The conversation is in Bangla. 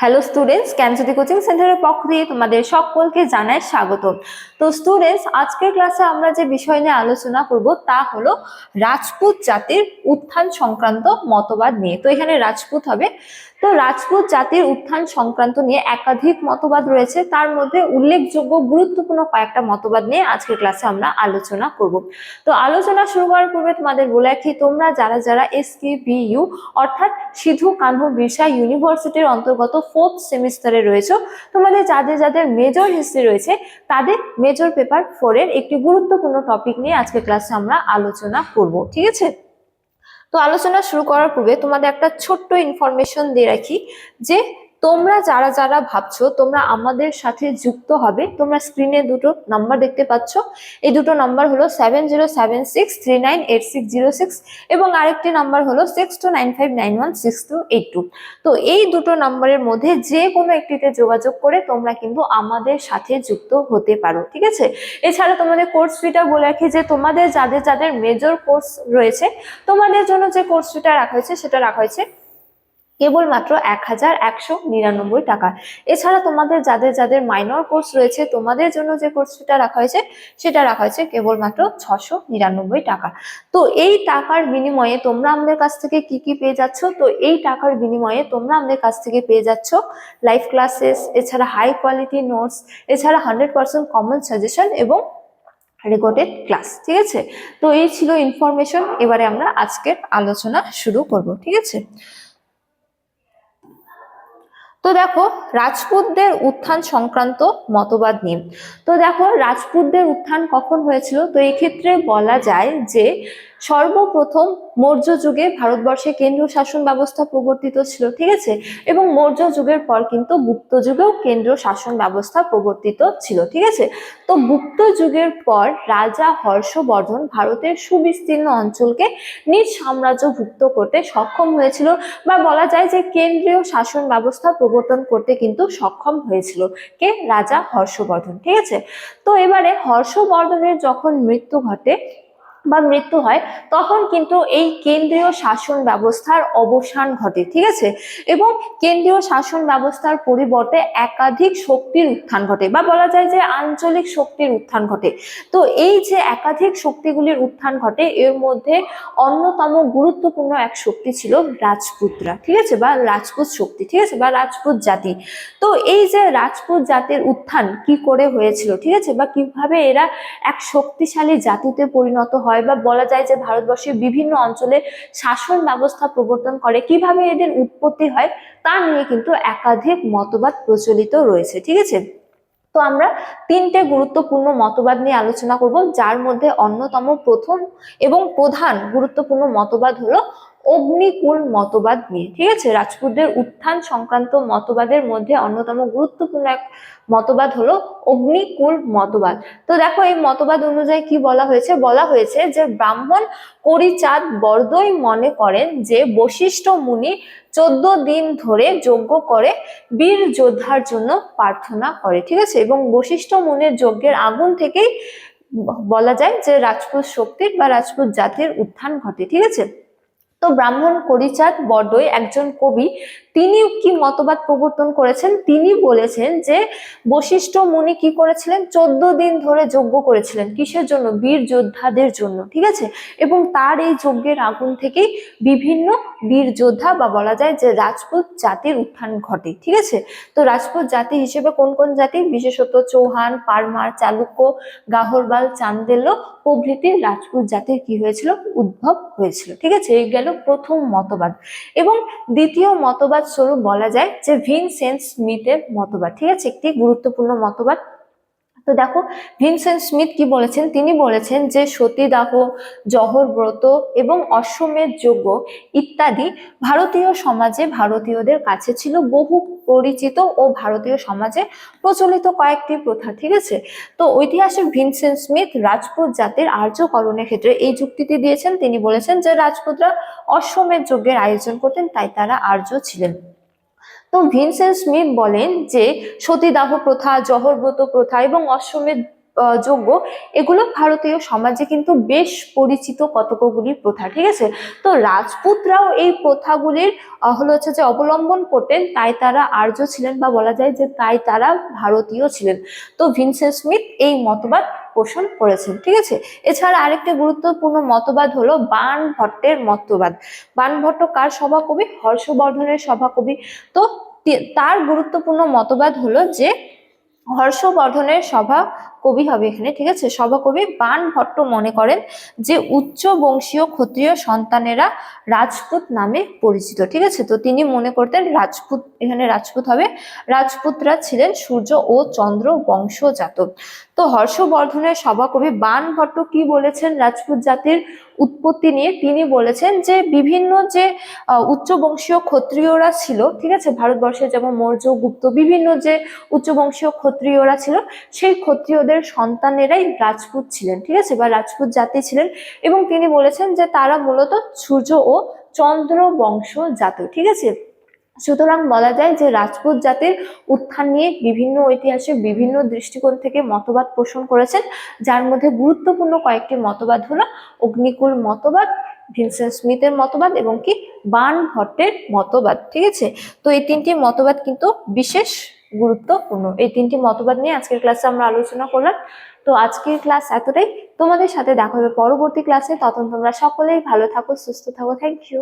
হ্যালো স্টুডেন্টস ক্যানসুতি কোচিং সেন্টারের পক্ষ দিয়ে তোমাদের সকলকে জানায় স্বাগত তো স্টুডেন্টস আজকের ক্লাসে আমরা যে বিষয় নিয়ে আলোচনা করব তা হলো রাজপুত জাতির উত্থান সংক্রান্ত মতবাদ নিয়ে। তো এখানে রাজপুত হবে তো রাজপুত জাতির উত্থান সংক্রান্ত নিয়ে একাধিক মতবাদ রয়েছে। তার মধ্যে উল্লেখযোগ্য গুরুত্বপূর্ণ কয়েকটা মতবাদ নিয়ে আজকের ক্লাসে আমরা আলোচনা করব। তো আলোচনা শুরু করার পূর্বে তোমাদের বলে রাখি, তোমরা যারা যারা এস কে বিইউ অর্থাৎ সিধু কানহু বিরসা ইউনিভার্সিটির অন্তর্গত ফোর্থ সেমিস্টারে রয়েছে, তোমাদের যাদের যাদের মেজর হিস্ট্রি রয়েছে, তাদের মেজর পেপার ফোরের একটি গুরুত্বপূর্ণ টপিক নিয়ে আজকে ক্লাসে আমরা আলোচনা করব। ঠিক আছে? তো আলোচনা শুরু করার পূর্বে তোমাদের একটা ছোট্ট ইনফরমেশন দিয়ে রাখি যে তোমরা যারা যারা ভাবছ, তোমরা আমাদের সাথে যুক্ত হবে। তোমরা স্ক্রিনে দুটো নাম্বার দেখতে পাচ্ছ। এই দুটো নাম্বার হলো seven zero seven six three nine eight six zero six এবং আরেকটি নাম্বার হলো six two nine five nine one six two eight two তো এই দুটো নাম্বারের মধ্যে যে কোনো একটিতে যোগাযোগ করে তোমরা কিন্তু আমাদের সাথে যুক্ত হতে পারো, ঠিক আছে? এছাড়া তোমাদের কোর্স ফিটা বলে রাখি যে তোমাদের যাদের যাদের মেজর কোর্স রয়েছে, তোমাদের জন্য যে কোর্স ফিটা রাখা হয়েছে, সেটা রাখা হয়েছে কেবলমাত্র এক হাজার একশো নিরানব্বই টাকা। এছাড়া তোমাদের যাদের যাদের মাইনর কোর্স রয়েছে, তোমাদের জন্য যে কোর্স ফিটা রাখা হয়েছে, সেটা রাখা হয়েছে কেবলমাত্র ছশো নিরানব্বই টাকা। তো এই টাকার বিনিময়ে তোমরা আমাদের কাছ থেকে কি কি পেয়ে যাচ্ছ? তো এই টাকার বিনিময়ে তোমরা আমাদের কাছ থেকে পেয়ে যাচ্ছ লাইভ ক্লাসেস এছাড়া হাই কোয়ালিটি নোটস এছাড়া হান্ড্রেড পার্সেন্ট কমন সাজেশন এবং রেকর্ডেড ক্লাস ঠিক আছে? তো এই ছিল ইনফরমেশন এবারে আমরা আজকের আলোচনা শুরু করব, ঠিক আছে? তো দেখো, রাজপুতদের উত্থান সংক্রান্ত মতবাদ নিয়ে। তো দেখো, রাজপুতদের উত্থান কখন হয়েছিল? তো এক্ষেত্রে ক্ষেত্রে বলা যায় যে সর্বপ্রথম মৌর্য যুগে ভারতবর্ষে কেন্দ্রীয় শাসন ব্যবস্থা প্রবর্তিত ছিল, ঠিক আছে? এবং মৌর্য যুগের পর কিন্তু গুপ্ত যুগেও কেন্দ্রীয় শাসন ব্যবস্থা প্রবর্তিত ছিল, ঠিক আছে? তো গুপ্ত যুগের পর রাজা হর্ষবর্ধন ভারতের সুবিস্তীর্ণ অঞ্চলকে নিজ সাম্রাজ্যভুক্ত করতে সক্ষম হয়েছিল বা বলা যায় যে কেন্দ্রীয় শাসন ব্যবস্থা প্রবর্তন করতে কিন্তু সক্ষম হয়েছিল কে? রাজা হর্ষবর্ধন, ঠিক আছে? তো এবারে হর্ষবর্ধনের যখন মৃত্যু ঘটে বা মৃত্যু হয়, তখন কিন্তু এই কেন্দ্রীয় শাসন ব্যবস্থার অবসান ঘটে, ঠিক আছে? এবং কেন্দ্রীয় শাসন ব্যবস্থার পরিবর্তে একাধিক শক্তির উত্থান ঘটে বা বলা যায় যে আঞ্চলিক শক্তির উত্থান ঘটে। তো এই যে একাধিক শক্তিগুলির উত্থান ঘটে, এর মধ্যে অন্যতম গুরুত্বপূর্ণ এক শক্তি ছিল রাজপুতরা, ঠিক আছে? বা রাজপুত শক্তি, ঠিক আছে? বা রাজপুত জাতি। তো এই যে রাজপুত জাতির উত্থান কি করে হয়েছিল, ঠিক আছে? বা কীভাবে এরা এক শক্তিশালী জাতিতে পরিণত হয় বা বলা যায় যে ভারতবর্ষের বিভিন্ন অঞ্চলে শাসন ব্যবস্থা প্রবর্তন করে, কীভাবে এদের উৎপত্তি হয় তা নিয়ে কিন্তু একাধিক মতবাদ প্রচলিত রয়েছে, ঠিক আছে? তো আমরা তিনটে গুরুত্বপূর্ণ মতবাদ নিয়ে আলোচনা করব, যার মধ্যে অন্যতম প্রথম এবং প্রধান গুরুত্বপূর্ণ মতবাদ হলো অগ্নিকুল মতবাদ নিয়ে, ঠিক আছে? রাজপুতদের উত্থান সংক্রান্ত মতবাদের মধ্যে অন্যতম গুরুত্বপূর্ণ এক মতবাদ হলো অগ্নিকুল মতবাদ। তো দেখো, এই মতবাদ অনুযায়ী কি বলা হয়েছে? বলা হয়েছে যে ব্রাহ্মণ করিচাঁদ বরদই মনে করেন যে বশিষ্ঠ মুনি চোদ্দ দিন ধরে যজ্ঞ করে বীর যোদ্ধার জন্য প্রার্থনা করে, ঠিক আছে? এবং বশিষ্ঠ মুনির যজ্ঞের আগুন থেকেই বলা যায় যে রাজপুত শক্তির বা রাজপুত জাতির উত্থান ঘটে, ঠিক আছে? তো ব্রাহ্মণ করিচাঁদ বড়ই একজন কবি। তিনি কি মতবাদ প্রবর্তন করেছেন? তিনি বলেছেন যে, বশিষ্ঠ মুনি কি করেছিলেন? চোদ্দ দিন ধরে যজ্ঞ করেছিলেন। কিসের জন্য? বীর যোদ্ধাদের জন্য, ঠিক আছে? এবং তার এই যজ্ঞের আগুন থেকেই বিভিন্ন বীর যোদ্ধা বা বলা যায় যে, রাজপুত জাতির উত্থান ঘটে, ঠিক আছে? তো রাজপুত জাতি হিসেবে কোন কোন জাতি? বিশেষত চৌহান, পারমার, চালুক্য, গাহরবাল, চান্দেল্য প্রভৃতি রাজপুত জাতির কি হয়েছিল? উদ্ভব হয়েছিল, ঠিক আছে? এই গেল প্রথম মতবাদ। এবং দ্বিতীয় মতবাদ স্বরূপ বলা যায় যে ভিনসেন্ট স্মিথের মতবাদ। ঠিক আছে? একটি গুরুত্বপূর্ণ মতবাদ। তো দেখো, ভিনসেন্ট স্মিথ কি বলেছেন? তিনি বলেছেন যে সতীদাহ, জহর ব্রত এবং অশ্বমেধ যজ্ঞ ইত্যাদি ভারতীয় সমাজে ভারতীয়দের কাছে ছিল বহু পরিচিত ও ভারতীয় সমাজে প্রচলিত কয়েকটি প্রথা, ঠিক আছে? তো ঐতিহাসিক ভিনসেন্ট স্মিথ রাজপুত জাতির আর্যকরণের ক্ষেত্রে এই যুক্তিটি দিয়েছেন। তিনি বলেছেন যে রাজপুতরা অশ্বমেধ যজ্ঞের আয়োজন করতেন, তাই তারা আর্য ছিলেন। তো ভিনসেন্ট স্মিথ বলেন যে সতীদাহ প্রথা, জহরব্রত প্রথা এবং অশ্বমেধ যোগ্য এগুলো ভারতীয় সমাজে কিন্তু বেশ পরিচিত কতকগুলি প্রথা, ঠিক আছে? তো রাজপুতরাও এই প্রথাগুলির হলো হচ্ছে যে অবলম্বন করতেন, তাই তারা আর্য ছিলেন বা বলা যায় যে তাই তারা ভারতীয় ছিলেন। তো ভিনসেন্ট স্মিথ এই মতবাদ পোষণ করেছেন, ঠিক আছে? এছাড়া আরেকটি গুরুত্বপূর্ণ মতবাদ হলো বাণ ভট্টের মতবাদ। বান ভট্ট কার সভাকবি? হর্ষবর্ধনের সভাকবি। তো তার গুরুত্বপূর্ণ মতবাদ হলো যে, হর্ষবর্ধনের সভা কবি হবে এখানে, ঠিক আছে? সভাকবি বাণ ভট্ট মনে করেন যে উচ্চ বংশীয় ক্ষত্রিয় সন্তানেরা রাজপুত নামে পরিচিত, ঠিক আছে? তো তিনি মনে করতেন রাজপুত, এখানে রাজপুত হবে। রাজপুতরা ছিলেন সূর্য ও চন্দ্র বংশজাত। তো হর্ষবর্ধনের সভাকবি বাণ ভট্ট কি বলেছেন রাজপুত জাতির উৎপত্তি নিয়ে? তিনি বলেছেন যে বিভিন্ন যে উচ্চ বংশীয় ক্ষত্রিয়রা ছিল, ঠিক আছে? ভারতবর্ষে যেমন মৌর্য, গুপ্ত, বিভিন্ন যে উচ্চ বংশীয় ক্ষত্রিয়রা ছিল, সেই ক্ষত্রিয়দের সন্তানেরাই রাজপুত ছিলেন, ঠিক আছে? বা রাজপুত জাতি ছিলেন এবং তিনি বলেছেন যে তারা মূলত সূর্য ও চন্দ্র বংশ জাত, ঠিক আছে? সুতরাং বলা যায় যে রাজপুত জাতির উত্থান নিয়ে বিভিন্ন ঐতিহাসিক বিভিন্ন দৃষ্টিকোণ থেকে মতবাদ পোষণ করেছেন, যার মধ্যে গুরুত্বপূর্ণ কয়েকটি মতবাদ হলো অগ্নিকুল মতবাদ, ভিনসেন্ট স্মিথের মতবাদ এবং কি বাণ ভট্টের মতবাদ, ঠিক আছে? তো এই তিনটি মতবাদ কিন্তু বিশেষ গুরুত্বপূর্ণ। এই তিনটি মতবাদ নিয়ে আজকের ক্লাসে আমরা আলোচনা করলাম। তো আজকের ক্লাস এতটাই। তোমাদের সাথে দেখা হবে পরবর্তী ক্লাসে। তখন তোমরা সকলেই ভালো থাকো, সুস্থ থাকো। Thank you